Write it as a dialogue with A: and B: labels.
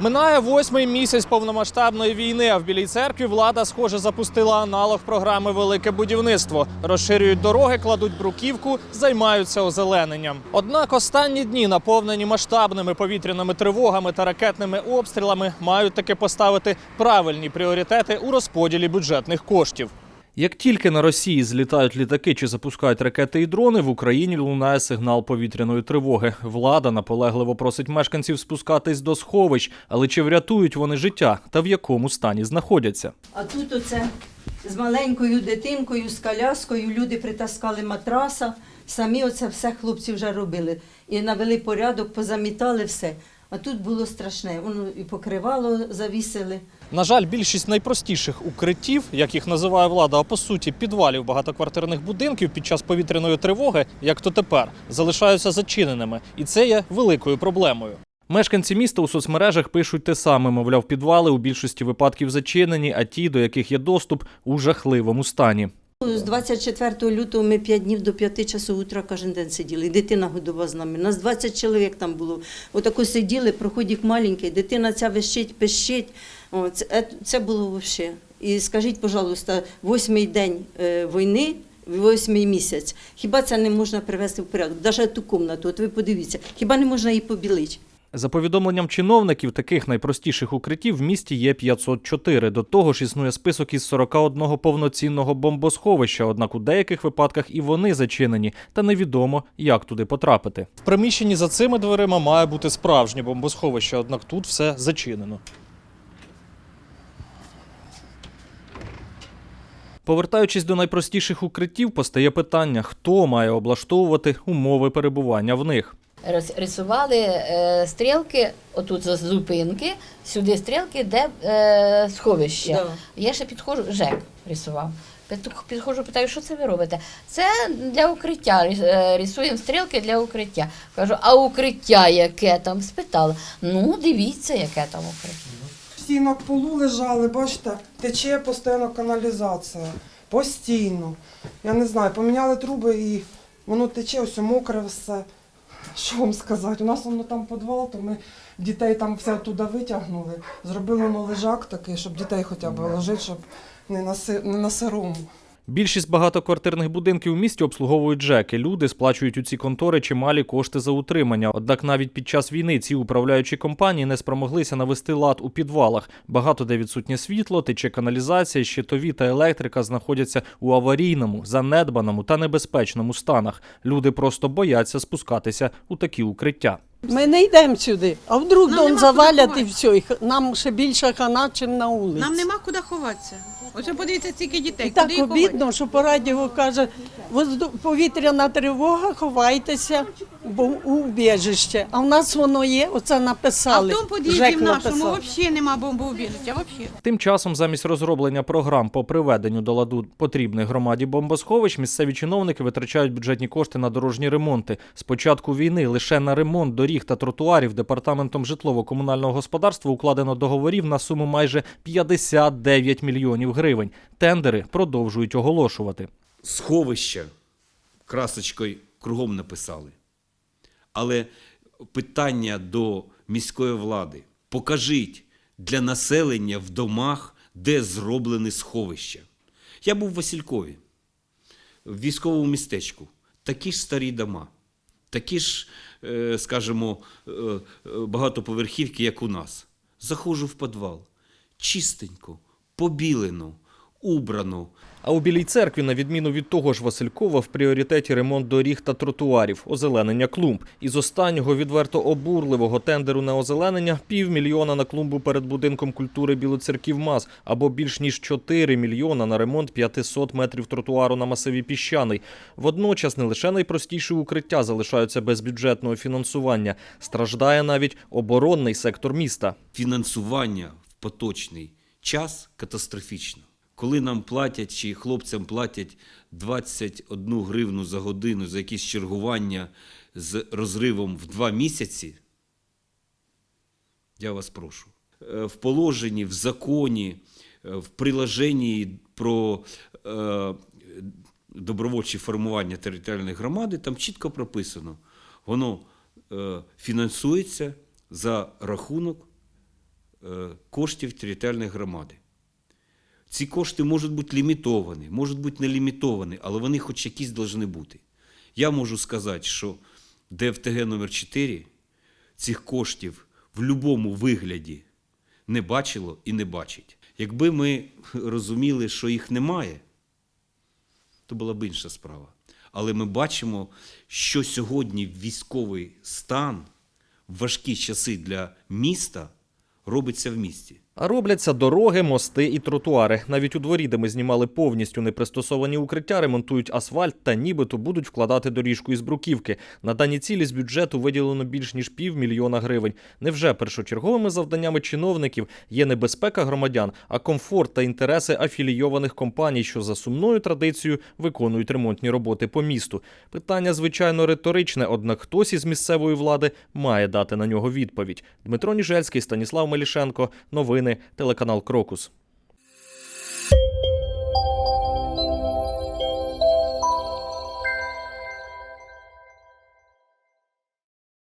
A: Минає восьмий місяць повномасштабної війни. А в Білій церкві влада, схоже, запустила аналог програми Велике будівництво. Розширюють дороги, кладуть бруківку, займаються озелененням. Однак останні дні, наповнені масштабними повітряними тривогами та ракетними обстрілами, мають таки поставити правильні пріоритети у розподілі бюджетних коштів. Як тільки на Росії злітають літаки чи запускають ракети і дрони, в Україні лунає сигнал повітряної тривоги. Влада наполегливо просить мешканців спускатись до сховищ, але чи врятують вони життя та в якому стані знаходяться?
B: А тут оце з маленькою дитинкою, з коляскою люди притаскали матраса, самі оце все хлопці вже робили. І навели порядок, позамітали все. А тут було страшне. Воно і покривало завісили.
A: На жаль, більшість найпростіших укриттів, як їх називає влада, а по суті підвалів багатоквартирних будинків під час повітряної тривоги, як то тепер, залишаються зачиненими, і це є великою проблемою. Мешканці міста у соцмережах пишуть те саме, мовляв, підвали у більшості випадків зачинені, а ті, до яких є доступ, у жахливому стані.
B: З 24 лютого ми 5 днів до 5 часу утра кожен день сиділи. Дитина годова з нами. Нас 20 чоловік там було. Отако сиділи, проходик маленький, дитина ця вищить, пищить. О, це, е, це було взагалі. І скажіть, пожалуйста, восьмий день е, війни, восьмий місяць. Хіба це не можна привести в порядок? Навіть ту кімнату, от ви подивіться, хіба не можна її побілити?
A: За повідомленням чиновників, таких найпростіших укриттів в місті є 504. До того ж існує список із 41 повноцінного бомбосховища, однак у деяких випадках і вони зачинені, та невідомо, як туди потрапити. В приміщенні за цими дверима має бути справжнє бомбосховище, однак тут все зачинено. Повертаючись до найпростіших укриттів, постає питання, хто має облаштовувати умови перебування в них.
C: Рисували е, стрілки, отут за зупинки, сюди стрілки, де е, сховище.
B: Да.
C: Я ще підходжу, ЖЕК рисував. Підходжу, питаю, що це ви робите? Це для укриття. е, Рисуємо стрілки для укриття. Кажу, а укриття яке там? Спитала. Ну, дивіться, яке там укриття.
D: Всі на полу лежали, бачите, тече постійно каналізація. Постійно. Я не знаю, поміняли труби і воно тече, ось мокре все. Що вам сказати? У нас воно там підвал, то ми дітей там все туди витягнули. Зробили воно лежак такий, щоб дітей хоча б лежити, щоб не на, си- не на сирому.
A: Більшість багатоквартирних будинків у місті обслуговують ЖЕКи. Люди сплачують у ці контори чималі кошти за утримання. Однак навіть під час війни ці управляючі компанії не спромоглися навести лад у підвалах. Багато де відсутнє світло, тече каналізація, щитові та електрика знаходяться у аварійному, занедбаному та небезпечному станах. Люди просто бояться спускатися у такі укриття.
E: Ми не йдемо сюди, а вдруг
F: Нам
E: дом
F: нема
E: завалять
F: куди
E: і все, і х- нам ще більше хана, чим на вулиці.
F: Нам нема куди ховатися. Оце подивіться, тільки дітей.
E: І так
F: куди їх
E: обідно, що по радіо каже, «Возду- повітряна тривога, ховайтеся бо убіжище. А в нас воно є, оце
F: А в тому під'їзді в нашому взагалі нема бомбоубіжища. Взагалі.
A: Тим часом, замість розроблення програм по приведенню до ладу потрібних громаді бомбосховищ, місцеві чиновники витрачають бюджетні кошти на дорожні ремонти. З початку війни лише на ремонт доріг та тротуарів департаментом житлово-комунального господарства укладено договорів на суму майже 59 мільйонів гривень. Тендери продовжують оголошувати.
G: сховища красочкою кругом написали. Але питання до міської влади: покажіть для населення в домах, де зроблені сховища. Я був в Василькові, в військовому містечку. Такі ж старі дома, такі ж, е, скажімо, е, е, багатоповерхівки, як у нас. Заходжу в підвал. Чистенько, побілено, убрано,
A: А у Білій церкві, на відміну від того ж Василькова, в пріоритеті ремонт доріг та тротуарів, озеленення клумб. Із останнього відверто обурливого тендеру на озеленення півмільйона на клумбу перед будинком культури Білоцерків МАЗ або більш ніж 4 мільйона на ремонт 500 метрів тротуару на масиві Піщаний. Водночас не лише найпростіші укриття залишаються без бюджетного фінансування. Страждає навіть оборонний сектор міста.
G: фінансування в поточний час катастрофічно. Коли нам платять чи хлопцям платять 21 гривну за годину за якісь чергування з розривом в два місяці, я вас прошу. е, В положенні, в законі, е, в приложенні про е, добровольчі формування територіальної громади, там чітко прописано, воно фінансується за рахунок коштів територіальної громади. Ці кошти можуть бути лімітовані, можуть бути не лімітовані, але вони хоч якісь повинні бути. Я можу сказати, що ДФТГ номер 4 цих коштів в будь-якому вигляді не бачило і не бачить. Якби ми розуміли, що їх немає, то була б інша справа. Але ми бачимо, що сьогодні військовий стан важкі часи для міста робиться в місті.
A: Робляться дороги, мости і тротуари. Навіть у дворі, де ми знімали повністю непристосовані укриття, ремонтують асфальт та нібито будуть вкладати доріжку із бруківки. На дані цілі з бюджету виділено більш ніж півмільйона гривень. Невже першочерговими завданнями чиновників є не безпека громадян, а комфорт та інтереси афілійованих компаній, що за сумною традицією виконують ремонтні роботи по місту? Питання звичайно риторичне, однак хтось із місцевої влади має дати на нього відповідь. Дмитро Ніжельський, Станіслав Мелішенко. Новини телеканал Крокус.